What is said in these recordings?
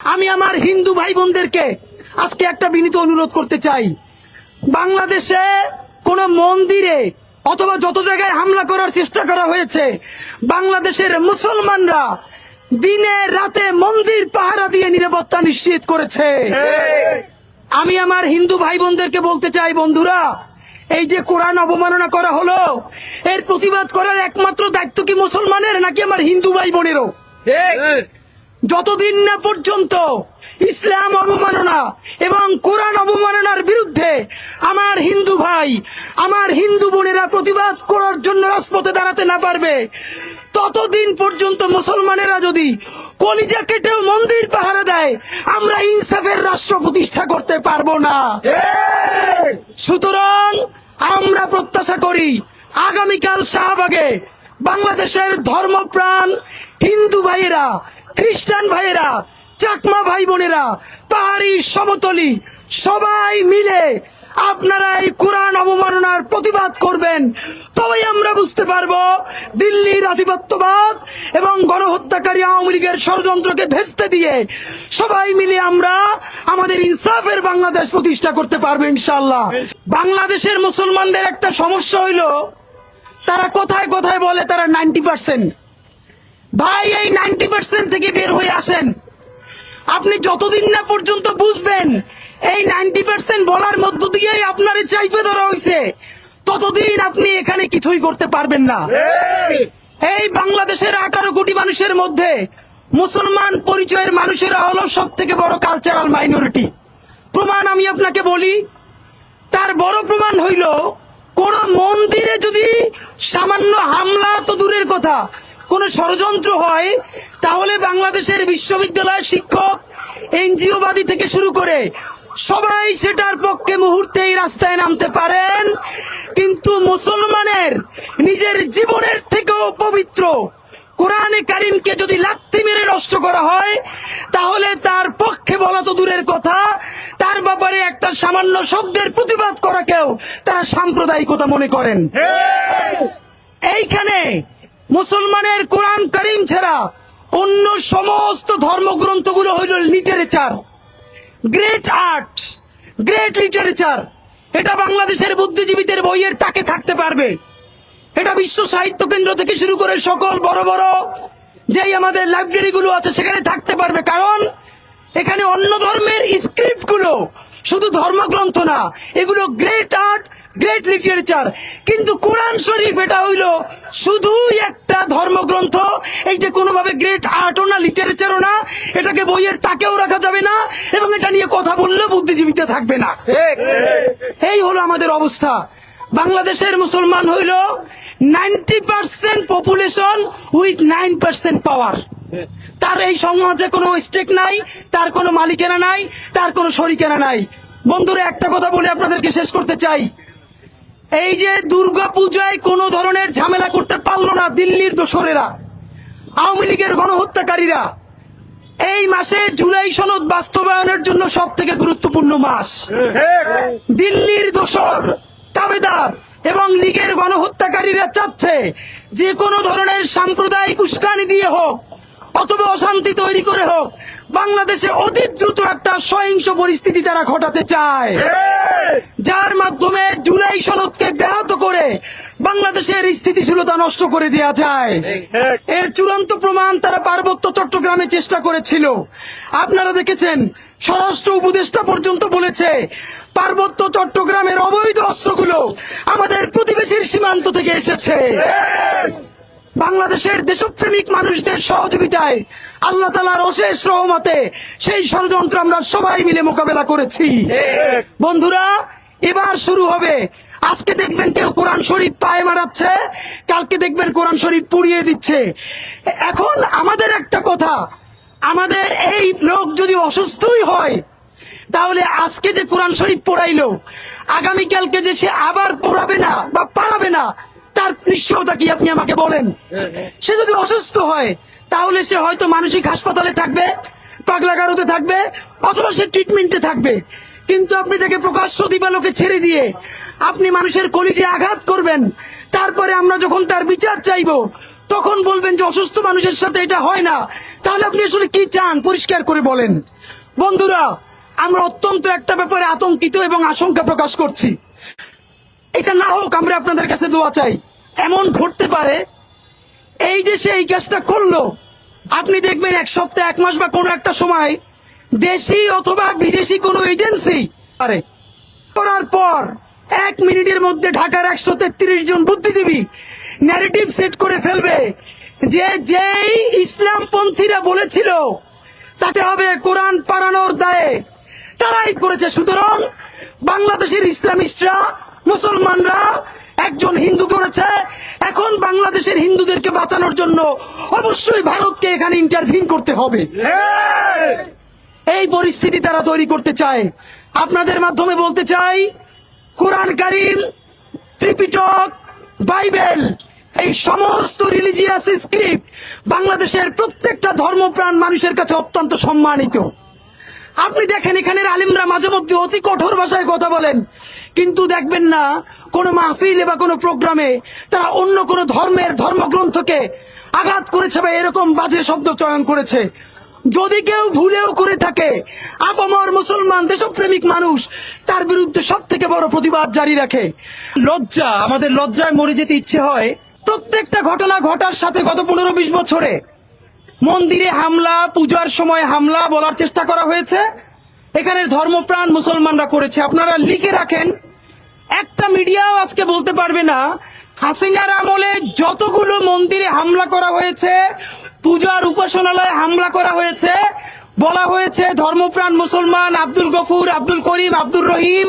আমি আমার হিন্দু ভাই বোনদেরকে আজকে একটা বিনীত অনুরোধ করতে চাই। বাংলাদেশে কোন মন্দিরে অথবা যত জায়গায় হামলা করার চেষ্টা করা হয়েছে, বাংলাদেশের মুসলমানরা দিনে রাতে মন্দির পাহারা দিয়ে নিরাপত্তা নিশ্চিত করেছে। আমি আমার হিন্দু ভাই বোনদেরকে বলতে চাই, বন্ধুরা, এই যে কোরআন অবমাননা করা হলো, এর প্রতিবাদ করার একমাত্র দায়িত্ব কি মুসলমানের নাকি আমার হিন্দু ভাই বোনেরও যতদিন না পর্যন্ত ইসলাম অবমাননা এবং কোরআন অবমাননার বিরুদ্ধে আমার হিন্দু ভাই, আমার হিন্দু বোনেরা প্রতিবাদ করার জন্য রাজপথে দাঁড়াতে না পারবে, ততদিন পর্যন্ত মুসলমানেরা যদি কলিজা কেটেও মন্দির পাহারা দেয়, আমরা ইনসাফের রাষ্ট্র প্রতিষ্ঠা করতে পারব না। সুতরাং আমরা প্রত্যাশা করি, আগামীকাল শাহবাগে বাংলাদেশের ধর্মপ্রাণ হিন্দু ভাইয়েরা খ্রিস্টান ভাইয়েরা, চাকমা ভাই বোনেরা, পাহাড়ি সমতলি, সবাই মিলে আপনারা এই কোরআন অবমাননার প্রতিবাদ করবেন। তবেই আমরা বুঝতে পারব দিল্লির আধিপত্যবাদ এবং গণহত্যাকারী আওয়ামী লীগের ষড়যন্ত্রকে ভেস্তে দিয়ে সবাই মিলে আমরা আমাদের ইনসাফের বাংলাদেশ প্রতিষ্ঠা করতে পারব ইনশাল্লাহ বাংলাদেশের মুসলমানদের একটা সমস্যা হইল, তারা কোথায় কোথায় বলে তারা নাইনটি পার্সেন্ট। ভাই, এই নাইনটি পার্সেন্ট থেকে বের হয়ে আসেন। আপনি যতদিন না পর্যন্ত বুঝবেন, এই নাইনটি পার্সেন্ট বলার মধ্য দিয়েই আপনার চাইপে ধরা হয়েছে। ততদিন আপনি এখানে কিছুই করতে পারবেন না। এই বাংলাদেশের আঠারো কোটি মানুষের মধ্যে মুসলমান পরিচয়ের মানুষেরা হলো সব থেকে বড় কালচারাল মাইনরিটি প্রমাণ আমি আপনাকে বলি, তার বড় প্রমাণ হইল, কোন মন্দিরে যদি সামান্য হামলা তো দূরের কথা কোন ষড়যন্ত্র হয় তাহলে বাংলাদেশের বিশ্ববিদ্যালয়ের শিক্ষক এনজিওবাদী থেকে শুরু করে সবাই সেটার পক্ষে মুহূর্তেই রাস্তায় নামতে পারেন। কিন্তু মুসলমানের নিজের জীবনের থেকেও পবিত্র কোরআনে কারিমকে যদি লাত্তি মেরে নষ্ট করা হয় তাহলে তার পক্ষে বলা তো দূরের কথা তার ব্যাপারে একটা সামান্য শব্দের প্রতিবাদ করাকেও তারা সাম্প্রদায়িকতা মনে করেন। এইখানে মুসলমানের কোরআন করিম ছাড়া অন্য সমস্ত ধর্মগ্রন্থগুলো হইল literature great art great literature এটা বাংলাদেশের বুদ্ধিজীবীদের বইয়ের তাকে থাকতে পারবে। এটা বিশ্ব সাহিত্য কেন্দ্র থেকে শুরু করে সকল বড় বড় যেই আমাদের লাইব্রেরি গুলো আছে, সেখানে থাকতে পারবে। কারণ এখানে অন্য ধর্মের স্ক্রিপ্টগুলো শুধু ধর্মগ্রন্থ না এগুলো গ্রেট আর্ট গ্রেট লিটারেচার কিন্তু কোরআন শরীফ এটা হইল শুধুই একটা ধর্মগ্রন্থ। এইটা কোনোভাবে গ্রেট আর্টও না লিটারেচারও না এটাকে বইয়ের তাকেও রাখা যাবে না এবং এটা নিয়ে কথা বললেও বুদ্ধিজীবীতে থাকবে না। এই হলো আমাদের অবস্থা। বাংলাদেশের মুসলমান হইল ninety percent population with nine percent power তার এই সমাজে কোনো স্টেক নাই, তার কোনো মালিকেরা নাই, তার কোনো শরিকেরা নাই। বন্ধুরা, একটা কথা বলে আপনাদেরকে শেষ করতে চাই। এই যে দুর্গা পূজায় কোনো ধরনের ঝামেলা করতে পারল না দিল্লির দোসরেরা, আওয়ামী লীগের গণহত্যাকারীরা, এই মাসে জুলাই সনদ বাস্তবায়নের জন্য সব থেকে গুরুত্বপূর্ণ মাস। দিল্লির দোসর দাবেদার এবং লীগের গণহত্যাকারীরা চাচ্ছে যে কোনো ধরনের সাম্প্রদায়িক উস্কানি দিয়ে হোক অথবা অশান্তি তৈরি করে হোক বাংলাদেশে অতি দ্রুত একটা সহিংস পরিস্থিতি তারা ঘটাতে চায়। যার মাধ্যমে জুলাই সনদকে ব্যাহত করে বাংলাদেশের স্থিতিশীলতা নষ্ট করে দেওয়া যায়। এর চূড়ান্ত প্রমাণ তারা পার্বত্য চট্টগ্রামে চেষ্টা করেছিল। আপনারা দেখেছেন স্বরাষ্ট্র উপদেষ্টা পর্যন্ত বলেছে পার্বত্য চট্টগ্রামের অবৈধ অস্ত্রগুলো আমাদের প্রতিবেশীর সীমান্ত থেকে এসেছে। বাংলাদেশের দেশপ্রেমিক মানুষদের সহযোগিতায় আল্লাহ তালার অশেষ রহমতে সেই ষড়যন্ত্র আমরা সবাই মিলে মোকাবেলা করেছি। বন্ধুরা, এবার শুরু হবে। আজকে দেখবেন কেউ কোরআন শরীফ পায়ে মারাচ্ছে, কালকে দেখবেন কোরআন শরীফ পুড়িয়ে দিচ্ছে। এখন আমাদের একটা কথা, আমাদের এই লোক যদি অসুস্থই হয়, তাহলে আজকে যে কোরআন শরীফ পড়াইলো, আগামীকালকে যে সে আবার পড়াবে না বা পারাবে না তার নিশ্চয়তা কি আপনি আমাকে বলেন? সে যদি অসুস্থ হয়, তাহলে সে হয়তো মানসিক হাসপাতালে থাকবে, পাগলাগারোতে থাকবে, অথবা সে ট্রিটমেন্টে থাকবে। কিন্তু আপনি তাকে প্রকাশ্য দিবালোকে ছেড়ে দিয়ে আপনি মানুষের কলিজে আঘাত করবেন, তারপরে আমরা যখন তার বিচার চাইব, তখন বলবেন যে অসুস্থ মানুষের সাথে এটা হয় না। তাহলে আপনি আসলে কি চান? পরিষ্কার করে বলেন। বন্ধুরা, আমরা অত্যন্ত একটা ব্যাপারে আতঙ্কিত এবং আশঙ্কা প্রকাশ করছি। এটা না হোক, আমরা আপনাদের কাছে দোয়া চাই। এমন ঘটতে পারে? এই যে সে এই কাজটা করল, আপনি দেখবেন এক সপ্তাহ, এক মাস বা কোনো একটা সময় দেশি অথবা বিদেশি কোনো এজেন্সি পারে। করার পর এক মিনিটের মধ্যে ঢাকার একশো তেত্রিশ জন বুদ্ধিজীবী ন্যারেটিভ সেট করে ফেলবে যে যেই ইসলামপন্থীরা বলেছিল তাতে হবে কোরআন পারানোর দায়ে। তারাই করেছে। সুতরাং বাংলাদেশের ইসলামিস্টরা মুসলমানরা একজন হিন্দু করেছে। এখন বাংলাদেশের হিন্দুদেরকে বাঁচানোর জন্য অবশ্যই ভারতকে এখানে ইন্টারভিন করতে হবে। এই পরিস্থিতি তারা তৈরি করতে চায়। আপনাদের মাধ্যমে বলতে চাই কোরআন কারিম ত্রিপিটক বাইবেল এই সমস্ত রিলিজিয়াস স্ক্রিপ্ট বাংলাদেশের প্রত্যেকটা ধর্মপ্রাণ মানুষের কাছে অত্যন্ত সম্মানিত। আপনি দেখেন এখানের আলিমরা মাঝে মধ্যে অতি কঠোর ভাষায় কথা বলেন। কিন্তু দেখবেন না, কোনো মাহফিলে বা কোনো প্রোগ্রামে তারা অন্য কোনো ধর্মের ধর্মগ্রন্থকে আঘাত করেছে বা এরকম বাজে শব্দ চয়ন করেছে। যদি কেউ ভুলেও করে থাকে, আপামর মুসলমান, দেশপ্রেমিক মানুষ, তার বিরুদ্ধে সব থেকে বড় প্রতিবাদ জারি রাখে। লজ্জা, আমাদের লজ্জায় মরে যেতে ইচ্ছে হয়। প্রত্যেকটা ঘটনা ঘটার সাথে গত পনেরো বিশ বছরে মন্দিরে হামলা, পূজার সময় হামলা বলার চেষ্টা করা হয়েছে। এখানে ধর্মপ্রাণ মুসলমানরা করেছে। আপনারা লিখে রাখেন। একটা মিডিয়াও আজকে বলতে পারবে না। হাসিনার আমলে যতগুলো মন্দিরে হামলা করা হয়েছে, পূজার উপাসনালয়ে হামলা করা হয়েছে, বলা হয়েছে ধর্মপ্রাণ মুসলমান আব্দুল গফুর, আব্দুল করিম আব্দুল রহিম,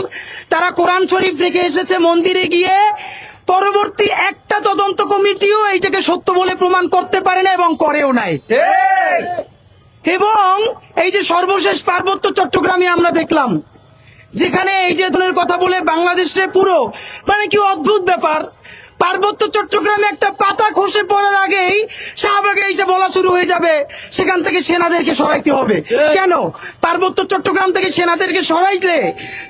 তারা কোরআন শরীফ রেখে এসেছে মন্দিরে গিয়ে। পরবর্তী একটা তদন্ত কমিটিও এইটাকে সত্য বলে প্রমাণ করতে পারে না এবং করেও নাই। এবং এই যে সর্বশেষ পার্বত্য চট্টগ্রামে আমরা দেখলাম যেখানে এই যে ধরনের কথা বলে বাংলাদেশে পুরো মানে কি অদ্ভুত ব্যাপার। পার্বত্য চট্টগ্রামে একটা পাতা খসে পড়ার আগেই শাহবাগে এসে বলা শুরু হয়ে যাবে সেখান থেকে সেনাদেরকে সরাইতে হবে। কেন? পার্বত্য চট্টগ্রাম থেকে সেনাদেরকে সরাইলে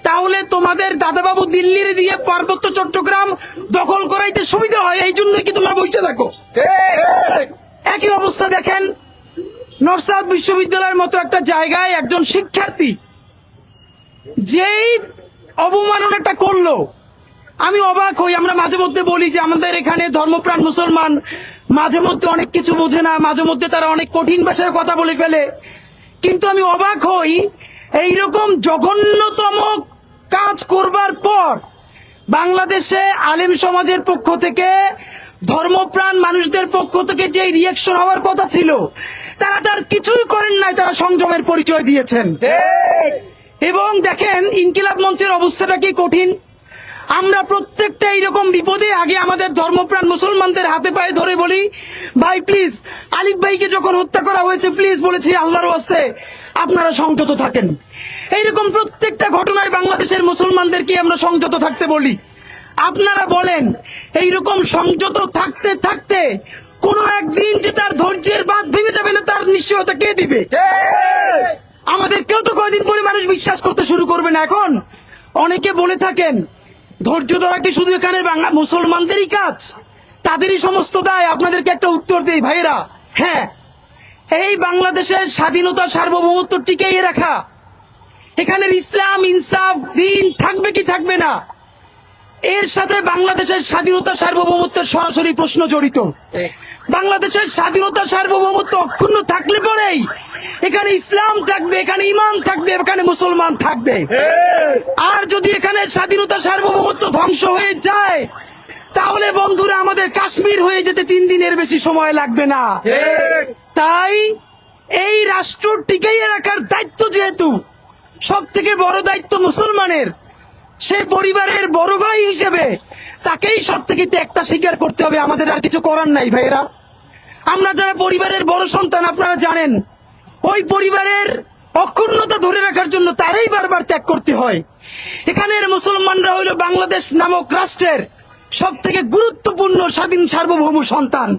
তাহলে তোমাদের দাদাবাবু দিল্লির দিয়ে পার্বত্য চট্টগ্রাম দখল করাইতে সুবিধা হয় এই জন্যই কি তোমরা বইতে থাকো? একই অবস্থা দেখেন নরসাদ বিশ্ববিদ্যালয়ের মতো একটা জায়গায় একজন শিক্ষার্থী যেই অবমাননাটা করল আমি অবাক হই আমরা মাঝে মধ্যে বলি যে আমাদের এখানে ধর্মপ্রাণ মুসলমান মাঝে মধ্যে অনেক কিছু বোঝে না মাঝে মধ্যে তারা অনেক কঠিন ভাষায় কথা বলে ফেলে। কিন্তু আমি অবাক হই এইরকম জঘন্যতম কাজ করবার পর বাংলাদেশে আলেম সমাজের পক্ষ থেকে ধর্মপ্রাণ মানুষদের পক্ষ থেকে যে রিয়েকশন হওয়ার কথা ছিল তারা তার কিছুই করেন নাই তারা সংযমের পরিচয় দিয়েছেন। এবং দেখেন ইনকিলাব মঞ্চের অবস্থাটা কি কঠিন? আমরা প্রত্যেকটা এইরকম বিপদে আগে আমাদের ধর্মপ্রাণ মুসলমানদের হাতে পায়ে ধরে বলি ভাই প্লিজ আলিফ ভাইকে যখন হত্যা করা হয়েছে প্লিজ বলেছি আল্লাহর ওয়াস্তে আপনারা সংযত থাকেন। এইরকম প্রত্যেকটা ঘটনায় বাংলাদেশের মুসলমানদেরকে আমরা সংযত থাকতে বলি। আপনারা বলেন এইরকম সংযত থাকতে থাকতে কোনো একদিন যে তার ধৈর্যের বাদ ভেঙে যাবে না তার নিশ্চয়তা কে দিবে? আমাদের কেউ তো কয়দিন পরে মানুষ বিশ্বাস করতে শুরু করবে না এখন? অনেকে বলে থাকেন ধৈর্য ধরা কি শুধু এখানে বাংলা মুসলমানদেরই কাজ। তাদেরই সমস্ত দায় আপনাদেরকে একটা উত্তর দেই ভাইরা হ্যাঁ এই বাংলাদেশের স্বাধীনতা সার্বভৌমত্ব টিকে রাখা। এখানের ইসলাম, ইনসাফ, দিন থাকবে কি থাকবে না? এর সাথে বাংলাদেশের স্বাধীনতা সার্বভৌমত্বের সরাসরি প্রশ্ন জড়িত। বাংলাদেশের স্বাধীনতা সার্বভৌমত্ব অক্ষুণ্ণ থাকলে পরেই এখানে ইসলাম থাকবে, এখানে ইমান থাকবে, এখানে মুসলমান থাকবে। আর যদি এখানে স্বাধীনতা সার্বভৌমত্ব ধ্বংস হয়ে যায়, তাহলে বন্ধুরা আমাদের কাশ্মীর হয়ে যেতে তিন দিনের বেশি সময় লাগবে না। তাই এই রাষ্ট্র টিকাইয়ে রাখার দায়িত্ব যেহেতু সব থেকে বড় দায়িত্ব মুসলমানের। সে পরিবারের বড় ভাই হিসেবে তাকেই সব থেকে একটা স্বীকার করতে হবে। আমাদের আর কিছু করার নাই ভাইরা আমরা যারা পরিবারের বড় সন্তান আপনারা জানেন ওই পরিবারের অক্ষুণ্ণতা ধরে রাখার জন্য তারাই বারবার ত্যাগ করতে হয়। এখানের মুসলমানরা হইল বাংলাদেশ নামক রাষ্ট্রের সব থেকে গুরুত্বপূর্ণ স্বাধীন সার্বভৌম সন্তান।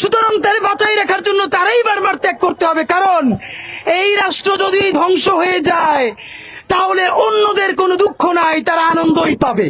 সুতরাং তার বাঁচাই রাখার জন্য তারাই বারবার ত্যাগ করতে হবে। কারণ এই রাষ্ট্র যদি ধ্বংস হয়ে যায় তাহলে অন্যদের কোনো দুঃখ নাই তারা আনন্দই পাবে।